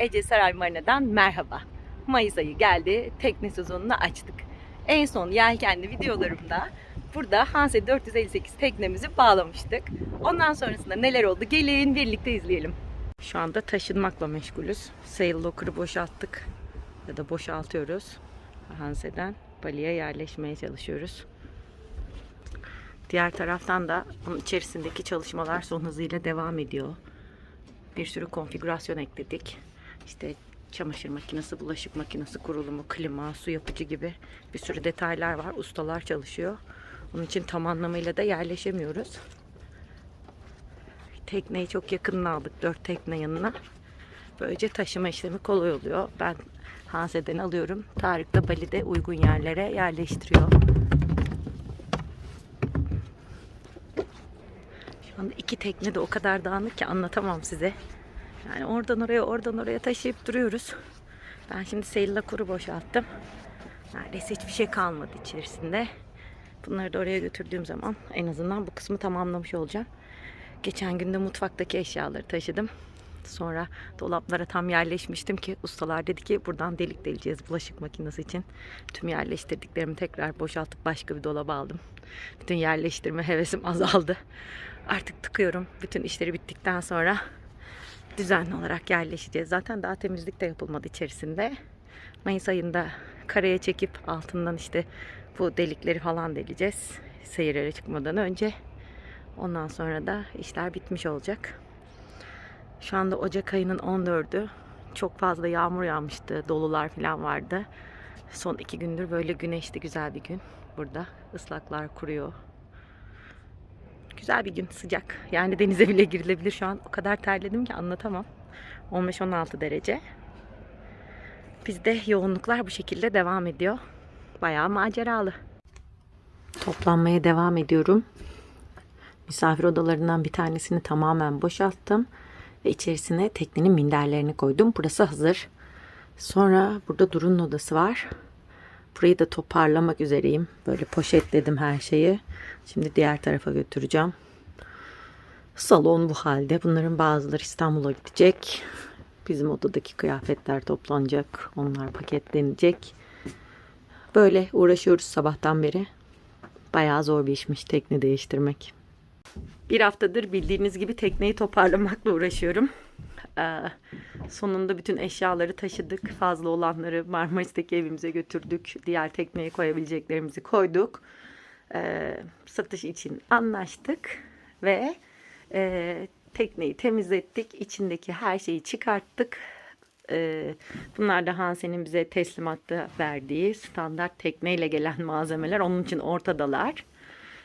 Ece Saray Marina'dan merhaba. Mayıs ayı geldi, tekne sezonunu açtık. En son yelkenli videolarımda burada Hanse 458 teknemizi bağlamıştık. Ondan sonrasında neler oldu gelin birlikte izleyelim. Şu anda taşınmakla meşgulüz. Sail locker'ı boşalttık ya da boşaltıyoruz. Hanse'den Bali'ye yerleşmeye çalışıyoruz. Diğer taraftan da onun içerisindeki çalışmalar son hızıyla devam ediyor. Bir sürü konfigürasyon ekledik. İşte çamaşır makinesi, bulaşık makinesi kurulumu, klima, su yapıcı gibi bir sürü detaylar var. Ustalar çalışıyor. Onun için tam anlamıyla da yerleşemiyoruz. Tekneyi çok yakınına aldık. Dört tekne yanına. Böylece taşıma işlemi kolay oluyor. Ben Hanse'den alıyorum. Tarık da Bali'de uygun yerlere yerleştiriyor. Şu anda iki tekne de o kadar dağınık ki anlatamam size. Yani oradan oraya oradan oraya taşıyıp duruyoruz. Ben şimdi Seyla'la kuru boşalttım. Neredeyse hiçbir şey kalmadı içerisinde. Bunları da oraya götürdüğüm zaman en azından bu kısmı tamamlamış olacağım. Geçen günde mutfaktaki eşyaları taşıdım. Sonra dolaplara tam yerleşmiştim ki ustalar dedi ki buradan delik deleceğiz bulaşık makinesi için. Tüm yerleştirdiklerimi tekrar boşaltıp başka bir dolaba aldım. Bütün yerleştirme hevesim azaldı. Artık tıkıyorum. Bütün işleri bittikten sonra düzenli olarak yerleşeceğiz. Zaten daha temizlik de yapılmadı içerisinde. Mayıs ayında karaya çekip altından işte bu delikleri falan deleceğiz. Seyirlere çıkmadan önce. Ondan sonra da işler bitmiş olacak. Şu anda Ocak ayının 14'ü. Çok fazla yağmur yağmıştı. Dolular falan vardı. Son iki gündür böyle güneşli güzel bir gün. Burada ıslaklar kuruyor. Güzel bir gün sıcak. Yani denize bile girilebilir şu an. O kadar terledim ki anlatamam. 15-16 derece. Bizde yoğunluklar bu şekilde devam ediyor. Bayağı maceralı. Toplanmaya devam ediyorum. Misafir odalarından bir tanesini tamamen boşalttım. Ve içerisine teknenin minderlerini koydum. Burası hazır. Sonra burada Durun'un odası var. Burayı da toparlamak üzereyim. Böyle poşetledim her şeyi. Şimdi diğer tarafa götüreceğim. Salon bu halde. Bunların bazıları İstanbul'a gidecek. Bizim odadaki kıyafetler toplanacak. Onlar paketlenecek. Böyle uğraşıyoruz sabahtan beri. Bayağı zor bir işmiş tekne değiştirmek. Bir haftadır bildiğiniz gibi tekneyi toparlamakla uğraşıyorum. Ee, sonunda bütün eşyaları taşıdık. Fazla olanları Marmaris'teki evimize götürdük. Diğer tekneye koyabileceklerimizi koyduk. Ee, satış için anlaştık ve e, tekneyi temizlettik. İçindeki her şeyi çıkarttık. Bunlar da Hansen'in bize teslimatta verdiği standart tekneyle gelen malzemeler. Onun için ortadalar.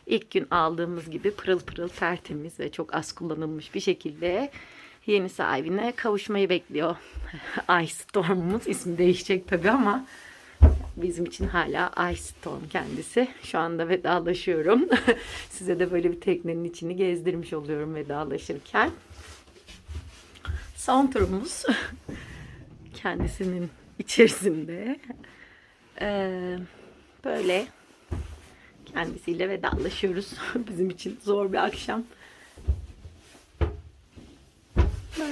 İlk gün aldığımız gibi pırıl pırıl tertemiz ve çok az kullanılmış bir şekilde yeni sahibine kavuşmayı bekliyor. Ice Storm'umuz ismi değişecek tabii ama bizim için hala Ice Storm kendisi. Şu anda vedalaşıyorum. Size de böyle bir teknenin içini gezdirmiş oluyorum vedalaşırken. Son turumuz kendisinin içerisinde. Ee, böyle kendisiyle vedalaşıyoruz. Bizim için zor bir akşam.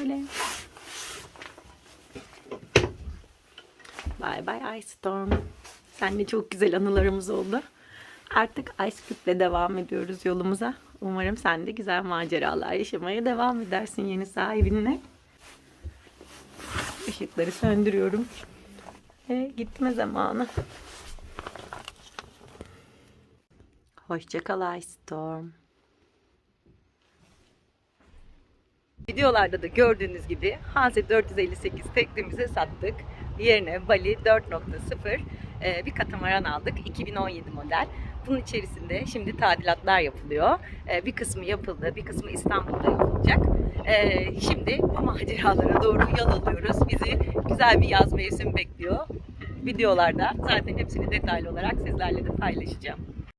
Böyle. Bye bye Ice Storm. Seninle çok güzel anılarımız oldu. Artık Ice Cube'le devam ediyoruz yolumuza. Umarım sen de güzel maceralar yaşamaya devam edersin yeni sahibinle. Işıkları söndürüyorum. Ve gitme zamanı. Hoşçakal Ice Storm. Videolarda da gördüğünüz gibi Hanse 458 teknemizi sattık. Yerine Bali 4.0 e, bir katamaran aldık. 2017 model. Bunun içerisinde şimdi tadilatlar yapılıyor. E, Bir kısmı yapıldı, bir kısmı İstanbul'da yapılacak. E, Şimdi maceralara doğru yol alıyoruz. Bizi güzel bir yaz mevsimi bekliyor. Videolarda zaten hepsini detaylı olarak sizlerle de paylaşacağım.